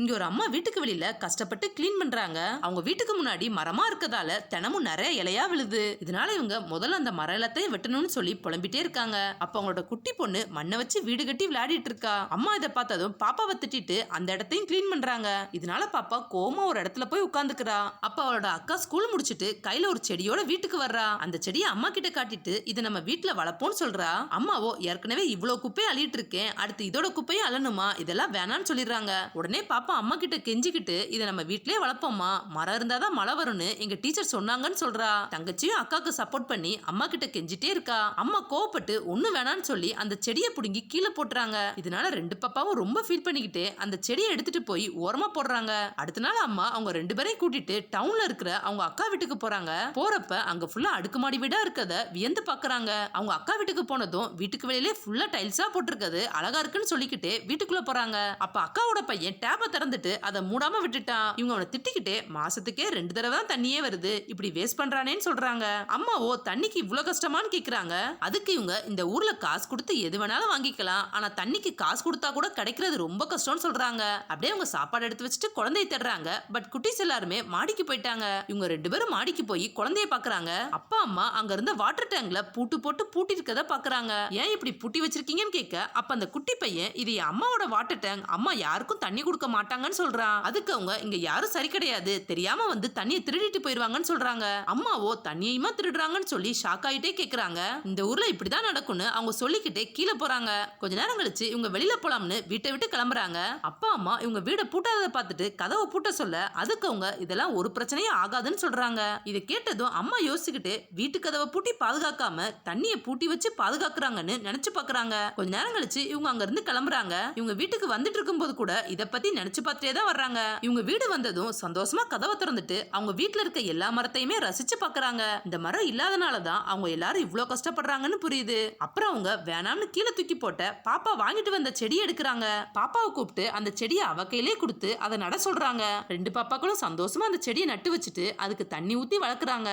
இங்க ஒரு அம்மா வீட்டுக்கு வெளியில கஷ்டப்பட்டு க்ளீன் பண்றாங்க. அவங்க வீட்டுக்கு முன்னாடி மரமா இருக்கதால தினமும் நிறைய இலையா விழுது. இதனால இவங்க முதல்ல அந்த மர எல்லாத்தையும் வெட்டணும்னு சொல்லி புலம்பிட்டே இருக்காங்க. அப்ப அவங்களோட குட்டி பொண்ணு மண்ணை வச்சு வீடு கட்டி விளையாடிட்டு இருக்கா. அம்மா இதை பார்த்ததும் பாப்பாவை திட்டிட்டு அந்த இடத்தையும் கிளீன் பண்றாங்க. இதனால பாப்பா கோமா ஒரு இடத்துல போய் உட்காந்துக்கிறா அப்ப அவளோட அக்கா ஸ்கூல் முடிச்சிட்டு கையில ஒரு செடியோட வீட்டுக்கு வர்றா. அந்த செடியை அம்மா கிட்ட காட்டிட்டு இதை நம்ம வீட்டுல வளர்ப்போம்னு சொல்றா. அம்மாவோ ஏற்கனவே இவ்வளவு குப்பையை அழிட்டு இருக்கேன். அடுத்து இதோட குப்பையும் அழணுமா இதெல்லாம் வேணாம்னு சொல்லிடுறாங்க. உடனே பாப்பா அம்மா கிட்ட கெஞ்சிக்கிட்டு இதை நம்ம வீட்லயே வளர்ப்போம்மா. மரம் இருந்தாதான் மழை வரும்னு எங்க டீச்சர் சொன்னாங்கன்னு சொல்றா. தங்கச்சியும் அக்காக்கு சப்போர்ட் பண்ணி அம்மா கிட்ட கெஞ்சிட்டே இருக்கா. அம்மா கோவப்பட்டு ஒண்ணு வேணாம்னு சொல்லி அந்த செடியை புடுங்கி கீழே போட்டுறாங்க. இதனால ரெண்டு பாப்பாவும் ரொம்ப ஃபீல் பண்ணிக்கிட்டு அந்த செடியை எடுத்துட்டு போய் ஓரமா போடுறாங்க. அடுத்த நாள் அம்மா அவங்க ரெண்டு பேரையும் கூட்டிட்டு டவுன்ல இருக்கிற அவங்க அக்கா வீட்டுக்கு போறாங்க. போறப்ப அங்க ஃபுல்லா அடுக்குமாடி வீடா இருக்கத வியந்து பாக்குறாங்க. அவங்க அக்கா வீட்டுக்கு போனதும் வீட்டுக்கு வெளியிலே ஃபுல்லா டைல்ஸா போட்டிருக்கிறது அழகா இருக்குன்னு சொல்லிக்கிட்டு வீட்டுக்குள்ள போறாங்க. அப்ப அக்காவோட பையன் டேப திறந்துட்டு அதை மூடாம விட்டுட்டான் இவங்க அவனை திட்டிக்கிட்டே மாசத்துக்கே ரெண்டு தடவை தான் தண்ணியே வருது. இப்படி வேஸ்ட் பண்றானேன்னு சொல்றாங்க. அம்மாவோ தண்ணிக்கு இவ்வளவு கஷ்டமான்னு கேக்குறாங்க. அதுக்கு இவங்க இந்த ஊர்ல காசு கொடுத்து எது வேணாலும் வாங்கிக்கலாம். ஆனா தண்ணிக்கு காசு கொடுத்தா கூட கிடைக்கிறது ரொம்ப கஷ்டம்னு சொல்றாங்க. அப்படியே அவங்க சாப்பாடு எடுத்து வச்சுட்டு குழந்தைய தேடுறாங்க. பட் குட்டிஸ் எல்லாருமே மாடிக்கு போயிட்டாங்க. இவங்க ரெண்டு பேரும் மாடிக்கு போய் குழந்தைய பாக்குறாங்க. அப்பா அம்மா அங்க இருந்த வாட்டர் டேங்க்ல பூட்டு போட்டு பூட்டி இருக்கத பாக்குறாங்க. ஏன் இப்படி பூட்டி வச்சிருக்கீங்கன்னு கேட்க அப்ப அந்த குட்டி பையன் இது என் அம்மாவோட வாட்டர் டேங்க் அம்மா யாருக்கும் தண்ணி கொடுக்க மாட்டாங்கன்னு சொல்றான் அதுக்கு அவங்க இங்க யாரும் சரி கிடையாது. தெரியாம வந்து தண்ணியை திருடிட்டு போயிருவாங்கன்னு சொல்றாங்க. அம்மாவோ தண்ணியுமா திருடுறாங்கன்னு சொல்லி ஷாக் ஆயிட்டே கேக்குறாங்க. இந்த ஊர்ல இப்படிதான் நடக்கும்னு அவங்க சொல்லிக்கிட்டே கீழே போறாங்க. கொஞ்ச நேரம் கழிச்சு இவங்க வெளியில போலாம்னு வீட்டை விட்டு கிளம்புறாங்க. அப்பா அம்மா இவங்க வீடை பூட்டாததை பார்த்துட்டு கதவை பூட்ட சொல்ல அதுக்கு அவங்க இதெல்லாம் ஒரு பிரச்சனையும் ஆகாதுன்னு சொல்றாங்க. இதை கேட்டதும் அம்மா யோசிச்சுக்கிட்டு வீட்டு கதவை பூட்டி பாதுகாக்காம தண்ணியை பூட்டி வச்சு பாதுகாக்கிறாங்கன்னு நினைச்சு பாக்குறாங்க. கொஞ்ச நேரம் கழிச்சு இவங்க அங்க இருந்து கிளம்புறாங்க. இவங்க வீட்டுக்கு வந்துட்டு இருக்கும்போது கூட இதை பத்தி நினைச்சு பார்த்துட்டே தான் வர்றாங்க. இவங்க வீடு வந்ததும் சந்தோஷமா கதவை திறந்துட்டு அவங்க வீட்டுல இருக்க எல்லா மரத்தையுமே ரசிச்சு பாக்குறாங்க இந்த மரம் இல்லாதனாலதான் அவங்க எல்லாரும் இவ்வளவு கஷ்டப்படுறாங்கன்னு புரியுது. அப்புறம் அவங்க வேணாம்னு கீழே தூக்கி போட்ட பாப்பா வாங்கிட்டு வந்த செடியை எடுக்கிறாங்க. பாப்பாவை கூப்பிட்டு அந்த செடியை அவ கையிலே கொடுத்து அதை நட சொல்றாங்க. ரெண்டு பாப்பாக்களும் சந்தோஷமா அந்த செடியை நட்டு வச்சுட்டு அதுக்கு தண்ணி ஊத்தி வளர்க்குறாங்க.